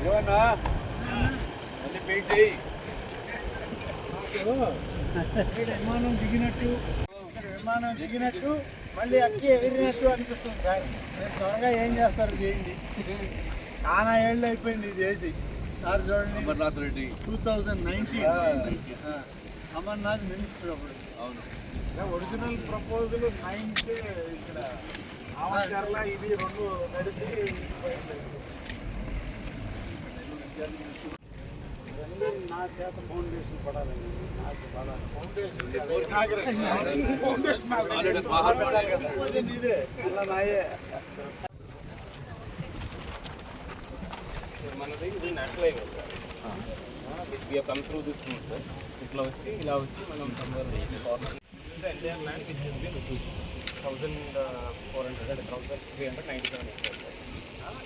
ఏమన్నా మళ్ళీ పెయింట్ చేయి విమానం దిగినట్టు విమానం దిగినట్టు మళ్ళీ అక్కి ఎగిరినట్టు అనిపిస్తుంది సార్ మీరు త్వరగా ఏం చేస్తారు చేయండి చాలా ఏళ్ళు అయిపోయింది ఇది చేసి సార్ చూడండి Amarnath Reddy. Two thousand nineteen Amarnath minister అప్పుడు. అవును. ఒరిజినల్ ప్రపోజల్ నైన్త్ ఇక్కడ ఆవచర్ల ఇది రెండు నడిచి నా చేత ఫౌండేషన్ పడాలండి. నాకు పడాలి ఫౌండేషన్ ఇదే అలా నాయే. మనది ఇది national highway sir come through this sir ఇట్లా వచ్చి ఇలా వచ్చి మనం corner entire land which been thousand four hundred అంటే thousand three hundred ninety seven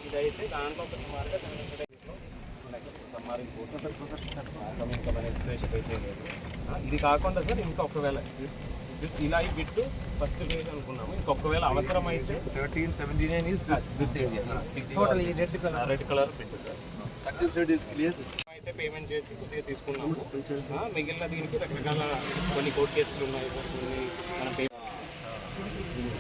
ఇదైతే దాంట్లో ఒక సుమారుగా సమ్మారి సమీకమైన ఎక్స్ప్రెషన్ అయితే ఇది కాకుండా సార్ ఇంకా ఒకవేళ this ఇలా ఈ బిట్ ఫస్ట్ పేజ్ అనుకున్నాము. ఇంకొకవేళ అవసరమైతే thirteen seventy nine is this area total ఈ red colour red colour bit sir thirteen seventy is clear అయితే పేమెంట్ చేసి కొద్దిగా తీసుకున్నాము. ఆ, మిగిలిన దీనికి రకరకాల కొన్ని కోర్టు కేసులు ఉన్నాయి సార్. కొన్ని మన పే-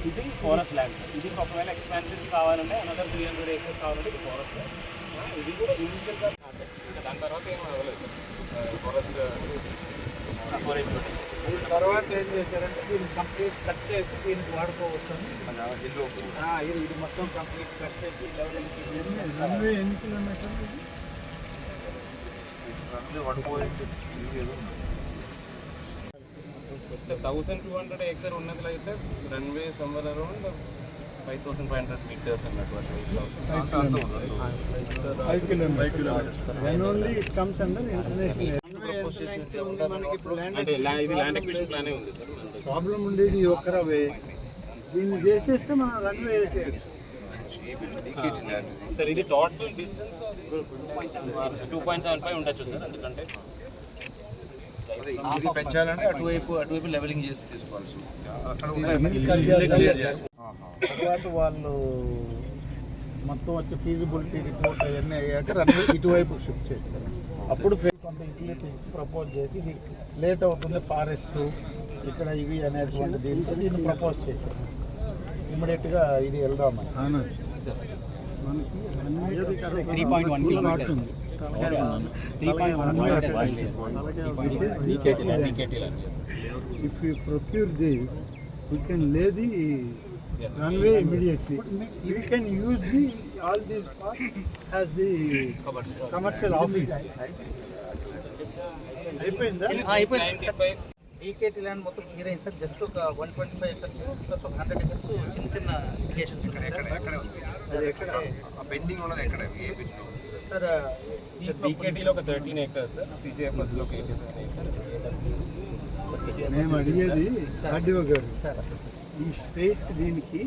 ఇది ఫారెస్ట్ ల్యాండ్ సార్ ఇది ఒకవేళ ఎక్స్పాన్షన్ కావాలంటే అనదర్ త్రీ హండ్రెడ్ ఏకర్స్ కావాలంటే ఇది ఫారెస్ట్ ఇది కూడా ఇనిషియల్గా ఇంకా దాని తర్వాత ఏం అవ్వలేదు ఫారెస్ట్ ఫారెస్ట్ తర్వాత ఏం చేశారంటే దీన్ని కంప్లీట్ కట్ చేసి దీనికి వాడుకోవచ్చు ఆ, ఇది ఇది మొత్తం కంప్లీట్ కట్ చేసి రన్వే ఎన్ని కిలోమీటర్లు. థౌసండ్ టూ హండ్రెడ్ అయితే runway summer around five thousand five hundred metres అన్నట్టు. ప్రాబ్లం ఉండేది ఈ ఒక్కరవే. దీన్ని చేసేస్తే మనం రన్వే వేసేయాలి సార్ ఇది total distance two point seven five ఉండొచ్చు సార్ ఎందుకంటే ఇది పెంచాలంటే అటువైపు అటువైపు లెవెలింగ్ చేసి తీసుకోవాల్సి తర్వాత వాళ్ళు మొత్తం వచ్చి ఫీజిబిలిటీ రిపోర్ట్ అవన్నీ అయ్యాక రన్వే ఇటువైపు షిఫ్ట్ చేశారు అప్పుడు కొంత యూటిలిటీస్కి ప్రపోజ్ చేసి ఇది లేట్ అవుతుంది ఫారెస్ట్ ఇక్కడ ఇవి అనేటువంటి దీంతో దీన్ని ప్రపోజ్ చేశారు ఇమ్మీడియట్గా ఇది వెళ్దామని. Three point one kilometre If you procure this, we can lay the runway immediately. We can use the, all these parts as the commercial office. అయిపోయిందా ఈకేటీ ల్యాండ్ మొత్తం క్లియర్ అయింది సార్. జస్ట్ ఒక one twenty five acres plus ఒక hundred acres చిన్న చిన్న irrigations pending ఉన్నది ఎక్కడ? Sir బీకేటీలో ఒక థర్టీన్ ఏకర్స్ సార్ సిజిఎఫ్ఎస్లో ఒక ఎయిటీ సెవెన్ ఏకర్ మేము అడిగేది ఆర్డీఓ గారు. ఈ స్ట్రైట్ దీనికి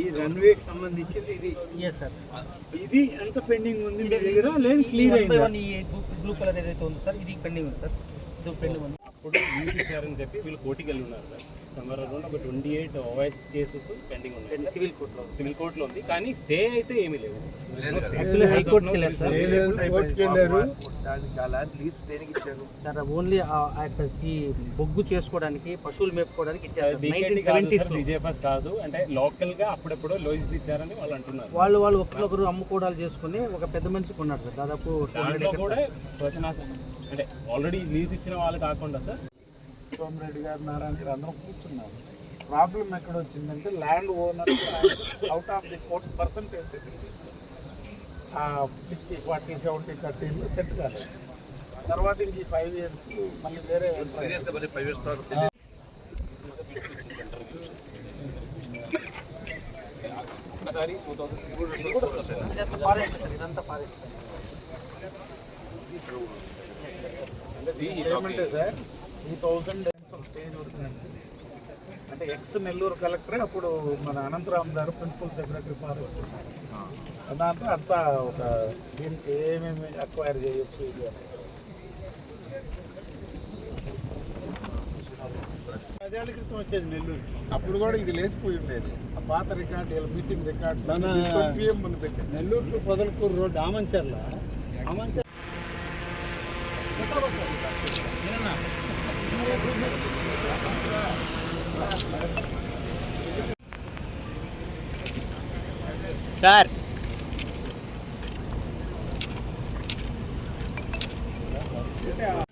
ఈ రన్వేకి సంబంధించింది ఇది. ఎస్ సార్ ఇది ఎంత పెండింగ్ ఉంది మీ దగ్గర? లేదు క్లియర్ అయిందా? బ్లూ కలర్ ఏదైతే ఉందో సార్ ఇది పెండింగ్ ఉంది సార్ ఇది పెండింగ్ ఉంది. అప్పుడు లీజ్ ఇచ్చారని చెప్పి వీళ్ళు కోర్టుకి వెళ్ళి ఉన్నారు సార్. సమ్మర్ అరౌండ్ ఒక twenty eight Owais cases pending ఉన్నాయి. సివిల్ కోర్టులో సివిల్ కోర్టులో ఉంది. కానీ స్టే అయితే ఏమీ లేదు. ఓన్లీ ఈ బొగ్గు చేసుకోవడానికి పశువులు మేపుకోవడానికి ఇచ్చారు విజయఫాస్ కాదు అంటే లోకల్గా అప్పుడెప్పుడో లోన్స్ ఇచ్చారని వాళ్ళు అంటున్నారు. వాళ్ళు వాళ్ళు ఒకరికొకరు అమ్ముకోవడాలు చేసుకుని ఒక పెద్ద మనిషి కొన్నారు సార్ దాదాపు కూడా అంటే ఆల్రెడీ లీజ్ ఇచ్చిన వాళ్ళు కాకుండా సార్? సోమరెడ్డి గారు నారాయణ గారు అందరం కూర్చున్నాము. ప్రాబ్లం ఎక్కడ వచ్చిందంటే land owner out of the court percentage sixty forty seventy థర్టీలో set కాలేదు తర్వాత ఇంక ఈ ఫైవ్ ఇయర్స్ మళ్ళీ వేరే ఒకసారి టూ థౌసండ్ ఫారెస్ట్ సార్. ఇదంతా ఫారెస్ట్ ఏమంటే సార్ టూ థౌజండ్ స్టేజ్ వరకు నడిచింది. అంటే ఎక్స్ నెల్లూరు కలెక్టరే అప్పుడు మన అనంతరామ్ గారు ప్రిన్సిపల్ సెక్రటరీ ఫారెస్ట్ దాంతో అంతా ఒక దీనికి ఏమేమి అక్వైర్ చేయొచ్చు ఇది పదేళ్ళ క్రితం వచ్చేది నెల్లూరు. అప్పుడు కూడా ఇది లేచిపోయి ఉండేది. ఆ పాత రికార్డ్ ఇలా మీటింగ్ రికార్డ్స్ మన- సీఎం మన దగ్గర. నెల్లూరు పొదలకూరు రోడ్డు ఆమంచర్ల. ఆమంచర్ సార్ అంటే ఆ